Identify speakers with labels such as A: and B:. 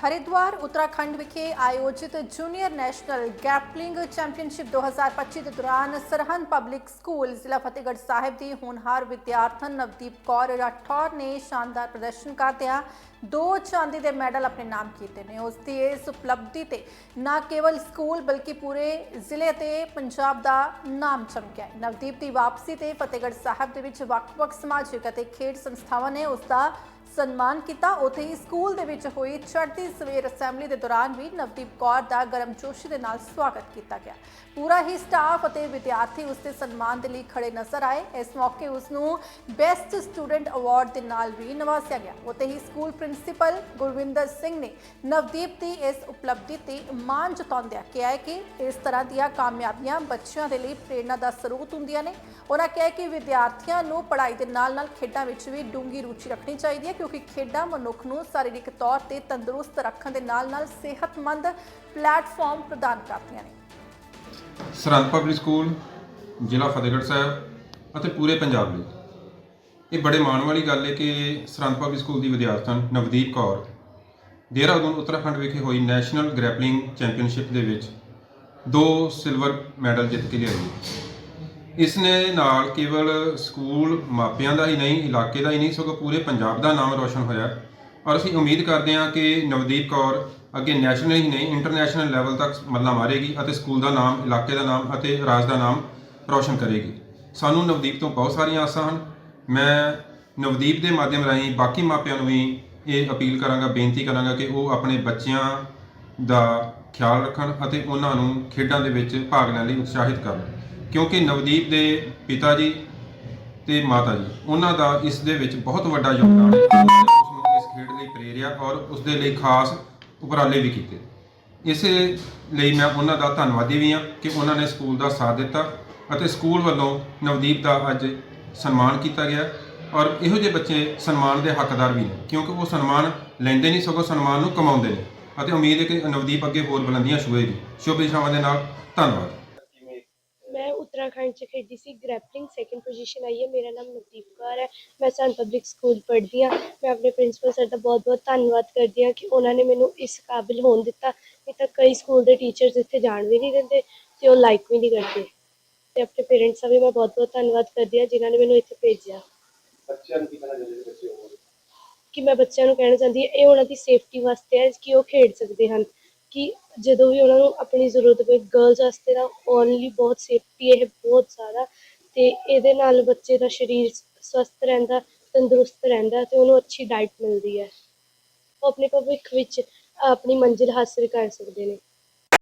A: ਹਰਿਦੁਆਰ ਉੱਤਰਾਖੰਡ ਵਿਖੇ ਆਯੋਜਿਤ junior national ਗੈਪਲਿੰਗ championship 2025 ਦੇ ਦੌਰਾਨ ਸਰਹੰਦ ਪਬਲਿਕ ਸਕੂਲ, ਜ਼ਿਲ੍ਹਾ ਫਤਿਹਗੜ੍ਹ ਸਾਹਿਬ ਦੀ ਹੋਣਹਾਰ ਵਿਦਿਆਰਥਣ ਨਵਦੀਪ ਕੌਰ ਰਾਠੌਰ ਨੇ ਸ਼ਾਨਦਾਰ ਪ੍ਰਦਰਸ਼ਨ ਕਰਦਿਆਂ ਦੋ ਚਾਂਦੀ ਦੇ ਮੈਡਲ ਆਪਣੇ ਨਾਮ ਕੀਤੇ ਨੇ। ਉਸ ਦੀ ਇਸ ਉਪਲਬਧੀ ਤੇ ਨਾ ਕੇਵਲ ਸਕੂਲ ਬਲਕਿ ਪੂਰੇ ਜ਼ਿਲ੍ਹੇ ਤੇ ਪੰਜਾਬ ਦਾ ਨਾਮ ਚਮਕਿਆ ਨਵਦੀਪ ਦੀ ਵਾਪਸੀ ਤੇ ਫਤਿਹਗੜ੍ਹ ਸਾਹਿਬ ਦੇ ਵਿੱਚ ਵੱਖ-ਵੱਖ ਸਮਾਜਿਕ ਅਤੇ ਖੇਡ ਸੰਸਥਾਵਾਂ ਨੇ ਉਸ ਦਾ ਸਨਮਾਨ ਕੀਤਾ। ਉੱਥੇ ਹੀ ਸਕੂਲ ਦੇ ਵਿੱਚ ਹੋਈ ਚੜ੍ਹਦੀ ਸਵੇਰ ਅਸੈਂਬਲੀ ਦੇ ਦੌਰਾਨ ਵੀ ਨਵਦੀਪ ਕੌਰ ਦਾ ਗਰਮਜੋਸ਼ੀ ਦੇ ਨਾਲ ਸਵਾਗਤ ਕੀਤਾ ਗਿਆ। ਪੂਰਾ ਹੀ ਸਟਾਫ ਅਤੇ ਵਿਦਿਆਰਥੀ ਉਸ ਦੇ ਸਨਮਾਨ ਦੇ ਲਈ ਖੜੇ ਨਜ਼ਰ ਆਏ। ਇਸ ਮੌਕੇ ਉਸ ਨੂੰ ਬੈਸਟ ਸਟੂਡੈਂਟ ਅਵਾਰਡ ਦੇ ਨਾਲ ਵੀ ਨਵਾਜ਼ਿਆ ਗਿਆ। ਉੱਥੇ ਹੀ ਸਕੂਲ ਪ੍ਰਿੰਸੀਪਲ ਗੁਰਵਿੰਦਰ ਸਿੰਘ ਨੇ ਨਵਦੀਪ ਦੀ ਇਸ ਉਪਲਬਧੀ ਤੇ ਮਾਣ ਜਤਾਉਂਦਿਆਂ ਕਿਹਾ ਕਿ ਇਸ ਤਰ੍ਹਾਂ ਦੀਆਂ ਕਾਮਯਾਬੀਆਂ ਬੱਚਿਆਂ ਦੇ ਲਈ ਪ੍ਰੇਰਣਾ ਦਾ ਸਰੋਤ ਹੁੰਦੀਆਂ ਨੇ। ਉਹਨਾਂ ਕਿਹਾ ਕਿ ਵਿਦਿਆਰਥੀਆਂ ਨੂੰ ਪੜ੍ਹਾਈ ਦੇ ਨਾਲ-ਨਾਲ ਖੇਡਾਂ ਵਿੱਚ ਵੀ ਡੂੰਗੀ ਰੁਚੀ ਰੱਖਣੀ ਚਾਹੀਦੀ ਹੈ ਕਿਉਂਕਿ ਖੇਡਾਂ ਮਨੁੱਖ ਨੂੰ ਸਰੀਰਕ ਤੌਰ ਤੇ ਤੰਦਰੁਸਤ ਰੱਖਣ ਦੇ ਨਾਲ-ਨਾਲ ਸਿਹਤਮੰਦ ਪਲੇਟਫਾਰਮ ਪ੍ਰਦਾਨ ਕਰਦੀਆਂ ਨੇ।
B: ਸਰਹੰਦ ਪਬਲਿਕ ਸਕੂਲ ਜ਼ਿਲ੍ਹਾ ਫਤਿਹਗੜ੍ਹ ਸਾਹਿਬ ਅਤੇ ਪੂਰੇ ਪੰਜਾਬ ਲਈ। ਇਹ ਬੜੇ ਮਾਣ ਵਾਲੀ ਗੱਲ ਹੈ ਕਿ ਸਰਹੰਦ ਪਬਲਿਕ ਸਕੂਲ ਦੀ ਵਿਦਿਆਰਥਣ ਨਵਦੀਪ ਕੌਰ ਦੇਹਰਾਦੂਨ ਉੱਤਰਾਖੰਡ ਵਿਖੇ ਹੋਈ ਨੈਸ਼ਨਲ ਗ੍ਰੈਪਲਿੰਗ ਚੈਂਪੀਅਨਸ਼ਿਪ ਦੇ ਵਿੱਚ ਦੋ ਸਿਲਵਰ ਮੈਡਲ ਜਿੱਤ ਕੇ ਲਿਆਈ। ਇਸ ਨੇ ਨਾਲ ਕੇਵਲ ਸਕੂਲ ਮਾਪਿਆਂ ਦਾ ਹੀ ਨਹੀਂ, ਇਲਾਕੇ ਦਾ ਹੀ ਨਹੀਂ, ਸਗੋਂ ਪੂਰੇ ਪੰਜਾਬ ਦਾ ਨਾਮ ਰੋਸ਼ਨ ਹੋਇਆ। ਔਰ ਅਸੀਂ ਉਮੀਦ ਕਰਦੇ ਹਾਂ ਕਿ ਨਵਦੀਪ ਕੌਰ ਅੱਗੇ ਨੈਸ਼ਨਲ ਹੀ ਨਹੀਂ, ਇੰਟਰਨੈਸ਼ਨਲ ਲੈਵਲ ਤੱਕ ਮੱਲਾ ਮਾਰੇਗੀ ਅਤੇ ਸਕੂਲ ਦਾ ਨਾਮ, ਇਲਾਕੇ ਦਾ ਨਾਮ ਅਤੇ ਰਾਜ ਦਾ ਨਾਮ ਰੋਸ਼ਨ ਕਰੇਗੀ। ਸਾਨੂੰ ਨਵਦੀਪ ਤੋਂ ਬਹੁਤ ਸਾਰੀਆਂ ਆਸਾਂ ਹਨ। ਮੈਂ ਨਵਦੀਪ ਦੇ ਮਾਧਿਅਮ ਰਾਹੀਂ ਬਾਕੀ ਮਾਪਿਆਂ ਨੂੰ ਵੀ ਇਹ ਅਪੀਲ ਕਰਾਂਗਾ, ਬੇਨਤੀ ਕਰਾਂਗਾ ਕਿ ਉਹ ਆਪਣੇ ਬੱਚਿਆਂ ਦਾ ਖਿਆਲ ਰੱਖਣ ਅਤੇ ਉਹਨਾਂ ਨੂੰ ਖੇਡਾਂ ਦੇ ਵਿੱਚ ਭਾਗ ਲੈਣ ਲਈ ਉਤਸ਼ਾਹਿਤ ਕਰਨ। ਕਿਉਂਕਿ ਨਵਦੀਪ ਦੇ ਪਿਤਾ ਜੀ ਤੇ ਮਾਤਾ ਜੀ, ਉਹਨਾਂ ਦਾ ਇਸ ਦੇ ਵਿੱਚ ਬਹੁਤ ਵੱਡਾ ਯੋਗਦਾਨ ਹੈ ਉਹਨਾਂ ਉਸ ਨੂੰ ਇਸ ਖੇਡ ਲਈ ਪ੍ਰੇਰਿਆ ਔਰ ਉਸ ਦੇ ਲਈ ਖਾਸ ਉਪਰਾਲੇ ਵੀ ਕੀਤੇ। ਇਸੇ ਲਈ ਮੈਂ ਉਹਨਾਂ ਦਾ ਧੰਨਵਾਦੀ ਵੀ ਹਾਂ ਕਿ ਉਹਨਾਂ ਨੇ ਸਕੂਲ ਦਾ ਸਾਥ ਦਿੱਤਾ ਅਤੇ ਸਕੂਲ ਵੱਲੋਂ ਨਵਦੀਪ ਦਾ ਅੱਜ ਸਨਮਾਨ ਕੀਤਾ ਗਿਆ ਔਰ ਇਹੋ ਜਿਹੇ ਬੱਚੇ ਸਨਮਾਨ ਦੇ ਹੱਕਦਾਰ ਵੀ ਨੇ, ਕਿਉਂਕਿ ਉਹ ਸਨਮਾਨ ਲੈਂਦੇ ਨਹੀਂ, ਸਗੋਂ ਸਨਮਾਨ ਨੂੰ ਕਮਾਉਂਦੇ ਨੇ। ਅਤੇ ਉਮੀਦ ਹੈ ਕਿ ਨਵਦੀਪ ਅੱਗੇ ਹੋਰ ਬੁਲੰਦੀਆਂ ਛੂਹੇਗੀ ਸ਼ੁਭ ਇਸ਼ਾਵਾਂ ਦੇ ਨਾਲ ਧੰਨਵਾਦ।
C: ਉੱਤਰਾਖੰਡ ਚ ਖੇਡੀ ਸੀ ਗ੍ਰੈਪਲਿੰਗ ਸੈਕਿੰਡ ਪੋਜੀਸ਼ਨ ਆਈ ਹੈ ਮੇਰਾ ਨਾਮ ਨਵਦੀਪ ਕੌਰ ਹੈ ਮੈਂ ਸਨ ਪਬਲਿਕ ਸਕੂਲ ਪੜ੍ਹਦੀ ਹਾਂ ਮੈਂ ਆਪਣੇ ਪ੍ਰਿੰਸੀਪਲ ਸਰ ਦਾ ਬਹੁਤ ਬਹੁਤ ਧੰਨਵਾਦ ਕਰਦੀ ਹਾਂ ਕਿ ਉਹਨਾਂ ਨੇ ਮੈਨੂੰ ਇਸ ਕਾਬਿਲ ਹੋਣ ਦਿੱਤਾ ਨਹੀਂ ਤਾਂ ਕਈ ਸਕੂਲ ਦੇ ਟੀਚਰਸ ਇੱਥੇ ਜਾਣ ਵੀ ਨਹੀਂ ਦਿੰਦੇ ਤੇ ਉਹ ਲਾਈਕ ਵੀ ਨਹੀਂ ਕਰਦੇ। ਤੇ ਆਪਣੇ ਪੇਰੈਂਟਸ ਦਾ ਵੀ ਮੈਂ ਬਹੁਤ ਬਹੁਤ ਧੰਨਵਾਦ ਕਰਦੀ ਹਾਂ ਜਿਨ੍ਹਾਂ ਨੇ ਮੈਨੂੰ ਇੱਥੇ ਭੇਜਿਆ।
D: ਬੱਚਿਆਂ ਨੂੰ ਕੀ ਕਹਿਣਾ ਚਾਹੁੰਦੇ ਨੇ ਬੱਚੇ ਹੋਰ?
C: ਕਿ ਮੈਂ ਬੱਚਿਆਂ ਨੂੰ ਕਹਿਣਾ ਚਾਹੁੰਦੀ ਹਾਂ ਇਹ ਉਹਨਾਂ ਦੀ ਸੇਫਟੀ ਵਾਸਤੇ ਹੈ ਕਿ ਉਹ ਖੇਡ ਸਕਦੇ ਹਨ। ਕਿ ਜਦੋਂ ਵੀ ਉਹਨਾਂ ਨੂੰ ਆਪਣੀ ਜ਼ਰੂਰਤ ਪਏ ਗਰਲਸ ਵਾਸਤੇ ਤਾਂ ਓਨਲੀ ਬਹੁਤ ਸੇਫਟੀ ਇਹ ਬਹੁਤ ਜ਼ਿਆਦਾ ਅਤੇ ਇਹਦੇ ਨਾਲ ਬੱਚੇ ਦਾ ਸਰੀਰ ਸਵਸਥ ਰਹਿੰਦਾ, ਤੰਦਰੁਸਤ ਰਹਿੰਦਾ ਅਤੇ ਉਹਨੂੰ ਅੱਛੀ ਡਾਇਟ ਮਿਲਦੀ ਹੈ। ਉਹ ਆਪਣੇ ਭਵਿੱਖ ਵਿੱਚ ਆਪਣੀ ਮੰਜ਼ਿਲ ਹਾਸਿਲ ਕਰ ਸਕਦੇ ਨੇ।